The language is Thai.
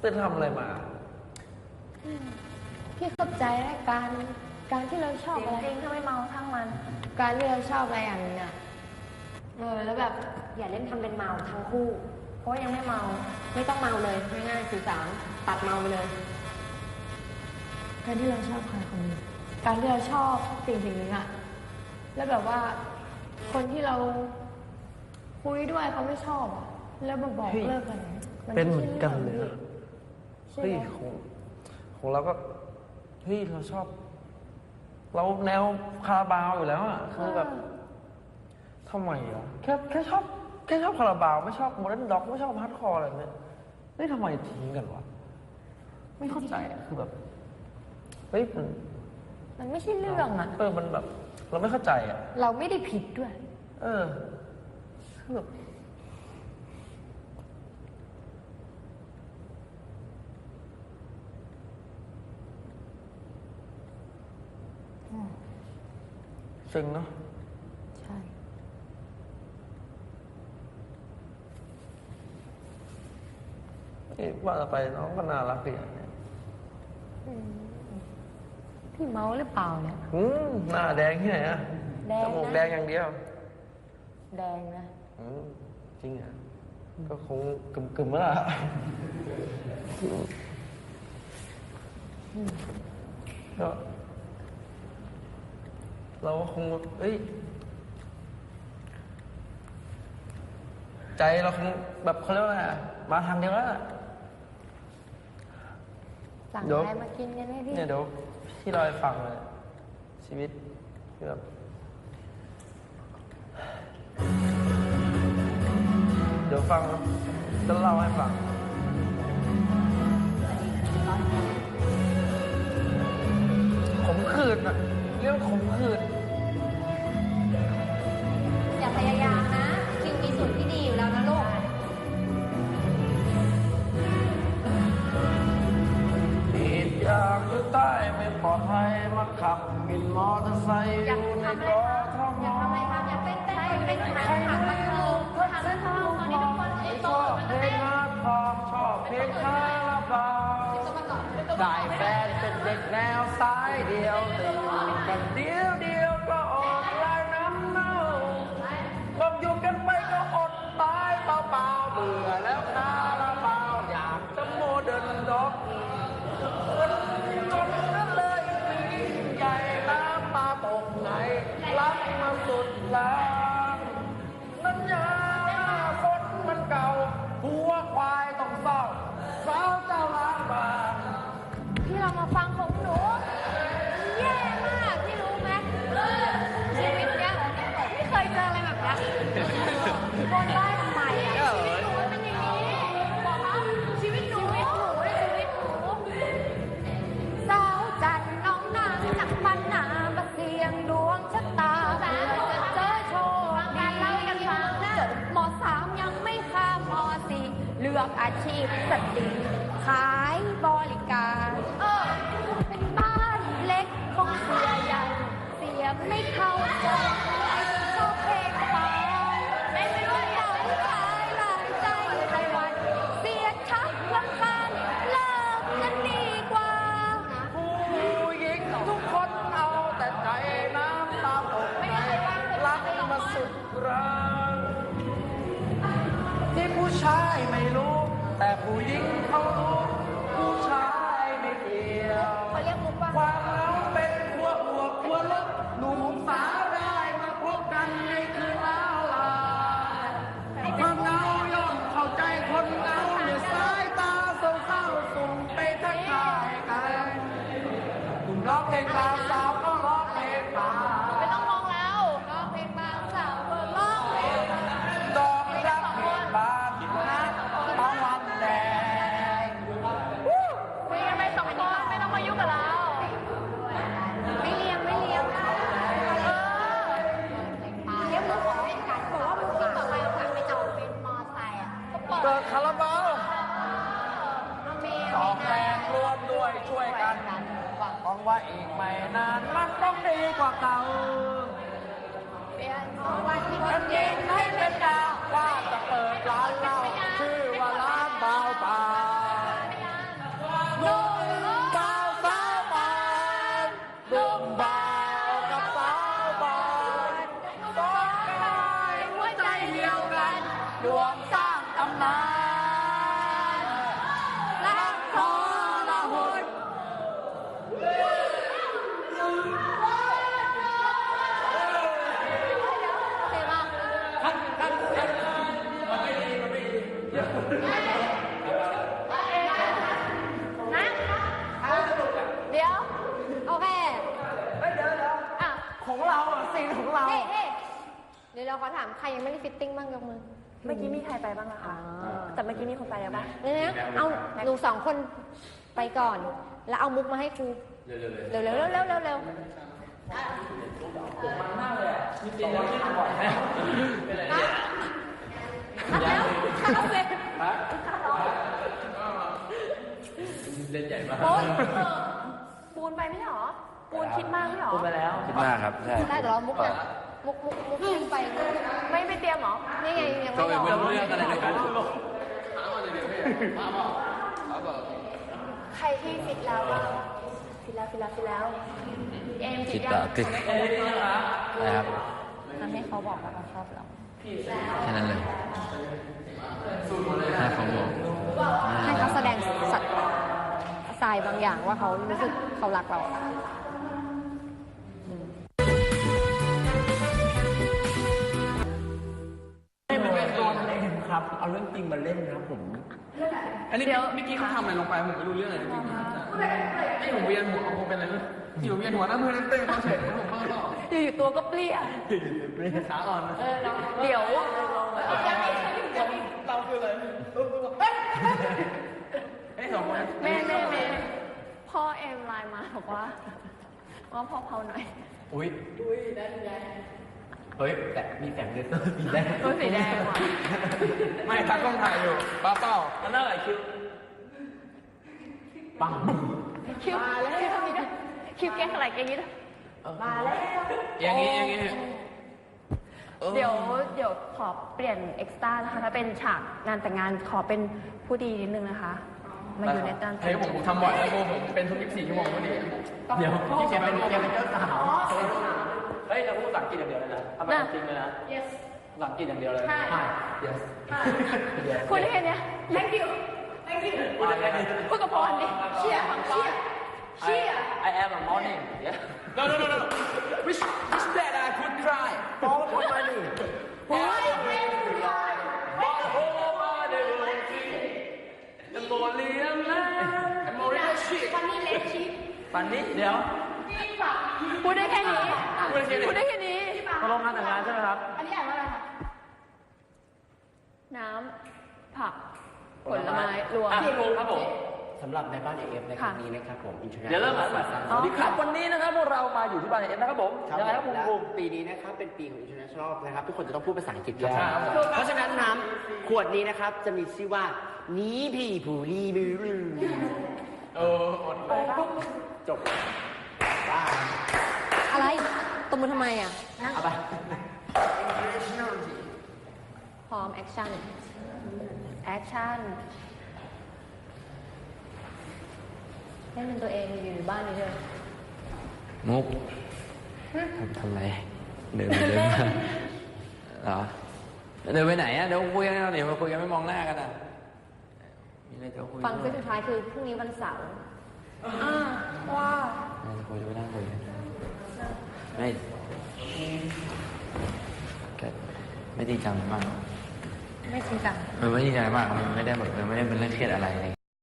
เต้นทำอะไรมา พี่เข้าใจแล้วการการที่เราชอบอะไร จริงๆถ้าไม่เมาทั้งมัน การที่เราชอบอะไรอย่างหนึงอะเออแล้วแบบอย่าเล่นทำเป็นเมาทั้งคู่ เพราะว่ายังไม่เมาไม่ต้องเมาเลยง่ายๆสื่อสารตัดเมาไปเลย การที่เราชอบใครคนหนึงการที่เราชอบสิ่งสิ่งหนึ่งอะแล้วแบบว่าคนที่เราคุยด้วยเขาไม่ชอบอะแล้วมาบอกเฮ้ย เลิกกันมัเป็นไใช่เหมือนกันเลยนะใช่ เฮ้ยไหมของของเราก็เฮ้ยเราชอบ เราแนวคาราบาวอยู่แล้วอะคือแบบทำไมอะแค่แค่ชอบแค่ชอบคาราบาวไม่ชอบโมเดิร์นด็อกไม่ชอบฮาร์ดคอร์อะไรแบบเนี้ยเฮ้ยทำไมทิ้งกันวะไม่เข้าใจอะคือแบบเฮ้ยมันมันไม่ใช่เรื่องอะเออมันแบบ เราไม่เข้าใจอะเราไม่ได้ผิดด้วย เออคือแบบ ซึ้งเนาะใช่เอ๊ะว่าไปน้องก็น่ารักดีอะเนี่ยพี่เมาหรือเปล่าเนี่ย อืมหน้าแดงที่ไหนอะแดงนะจมูกแดงอย่างเดียว แดงนะอืมจริงอะ ก็คงกึ่มกึ่มๆแล้วล่ะ ก็ เราก็คงเอ้ย ใจเราคงแบบเขาเรียกว่าไงอะมาทางเดียวแล้วล่ะสั่งเดี๋ยวอะไรมากินกันไหมพี่เนี่ยเดี๋ยวที่เราให้ฟังเลยชีวิตคือแบบ เดี๋ยวฟังนะจะเล่าให้ฟัง ขมขื่นอะเรื่องขมขื่น อยู่ใต้ไม่ปลอดภัยมาขับบินมอเตอร์ไซค์ออยากยู่ในทำอะไรกอทำทมอยากทำอะไรทำอยากเต้นเต้นไปเป็นทางหักบันเทิงทางบันเทิงตอนนี้ทุกคนให้ชโตอบมันเพก็ลเต้งน นาทองชอบเพลงคาราบาว ได้แฟนเป็นเด็กแนวสายเดียวแต่อยู่กันเดียวเดียวก็อดลายน้ำเน่าบอกอยู่กันไปก็อดตายเปล่าๆเบื่อแล้วค ลางน้ำยาฝนมันเก่า หัวควายต้องเศร้าสาวเจ้าล้างบางที่เรามาฟังของหนูแย่มากพี่รู้ไหมชีวิตเนี้ยไม่เคยเจออะไรแบบเนี้ยโดนได้ ลือกอาชีพสตรีขายบริการเออเป็นบ้านเล็กของเสียใหญ่เสียไม่เข้าใจ อ องล้านรักอเคัดคัดคัดไม่เดี๋ยว โอเค ไม่เดิเหรอของเราอะสิ่งของเรา เฮ้เฮ้เดี๋ยวเราขอถาม ใครยังไม่ได้ฟิตติ้งบ้างยกมือ เมื่อกี้มีใครไปบ้างล่ะคะ แต่เมื่อกี้มีคนไปแล้วปะเนี่ยนะเอาหนูสองคนไปก่อน แล้วเอามุกมาให้ครู เร็วเร็วเร็วเร็วเร็วเร็วนับแล้วข้าวเสร็จเล่นใหญ่มากโอ๊ยปูนไปไม่ใช่หรอ ปูนคิดมากไม่ใช่หรอพูดไปแล้วคิดมากครับ ใช่ ได้แต่เรามุกนะ มุกมุกมุกขึ้นไปไม่ไปเตรียมหรอ นี่ไงยังก็ไม่เป็นยอมเรื่องอะไรในการใครที่ฟิตแล้วบ้างฟิตแล้วฟิตแล้วฟิตแล้วเอมฟิคิตดยัต่องติดนะครับ ทำให้เขาบอกว่าเขาชอบเราแค่นั้นเลยให้เขาบอกให้เขาแสดงสัตว์ทรายบางอย่างว่าเขารู้สึกเขารักเรา ครับ เอาเรื่องจริงมาเล่นครับผม อันนี้เมื่อกี้เขาทำอะไรลงไปผมไม่รู้เรื่องอะไรจริงๆไอ้ผมเวียนหัวผมเป็นอะไรไม่รู้ที่ผมเวียนหัวนะเพื่อนเต้นเขาเฉยผมก็ต่ออยู่ๆตัวก็เปรี้ยขาอ่อนเดี๋ยวเราคืออะไรไอ้สองคนแม่แม่แม่พ่อเอมไลน์มาบอกว่าว่าพ่อเผาหน่อยอุ้ยอุ้ยได้ เฮ้ยแต่มีแสงเลเซอร์สีแดงตัวสีแดงว่ะ ไม่ทักกล้องถ่ายอยู่ป้าเป้าอันนั้นอะไรคิวปังคิวคิวทำนี้ด้วยคิวแกล้งอะไรแกล้งนี้ด้วยอย่างนี้อย่างนี้เดี๋ยวเดี๋ยวขอเปลี่ยนเอ็กซ์ต้านะคะถ้าเป็นฉากงานแต่งงานขอเป็นผู้ดีนิดนึงนะคะมาอยู่ในตอนเฮ้ยผมผมทำบ่อยแล้วผมผมเป็นทุก24ชั่วโมงพอดีเดี๋ยวแกเป็นแกเป็นเจ้าสาว เฮ้ยเราพูดภาษาอังกฤษอย่างเดียวเลยนะทำไมจริงเลยนะ yes ภาษาอังกฤษอย่างเดียวเลยใช่ yes พูดได้แค่เนี้ย thank you thank you พูดได้แค่นี้ พูดกับพรดิเชียร์เชียร์เชียร์ I am a morning yeah no no no no which which that I could cry มองคนมาดิ Why when you lie มาโฮมาเดินจริงจะโมเลียมนะ I'm already shit ฟันนี่เล็กชิป ปันนี้เดี๋ยว พูดได้แค่นี้ พูดได้แค่นี้ ตกลงงานแต่งงานใช่ไหมครับ อันนี้อ่านว่าอะไรคะน้ำผักผลไม้รวม อะรวมครับผม สำหรับในบ้านเอฟในครั้งนี้นะครับผมเดี๋ยวเริ่มอ่าน International สวัสดีครับวันนี้นะครับพวกเรามาอยู่ที่บ้านเอ็มนะครับผมครับยังไงครับผคุมณและภูมิ ปีนี้นะครับเป็นปีของ International นะครับทุกคนจะต้องพูดภาษาอังกฤษครับ ครับเพราะฉะนั้นน้ำขวดนี้นะครับจะมีชื่อว่านี้พี่ผู้รีบือรือเอออดจบบ้าอะไร ตบมือทำไมอะเอาไปพร้อมแอคชั่น แอคชั่นเล่นเป็นตัวเองอยู่ในบ้านนี้เลยมุกทำทำไร เดินไปเดินมาเหรอ เดินไปไหนอะ เดี๋ยวคุยกันเดี๋ยวมาคุยกันไม่มองหน้ากันอะ มีอะไรจะคุยฟังเส้นสุดท้ายคือพรุ่งนี้วันเสาร์อ่าว่าไม่จะคุยจะไปนั่งคุยกัน ไม่แค่ไม่จริงจังมาก ไม่จริงจังมันไม่จริงจังมาก มันไม่ได้แบบมันไม่ได้เป็นเรื่องเครียดอะไรอะไร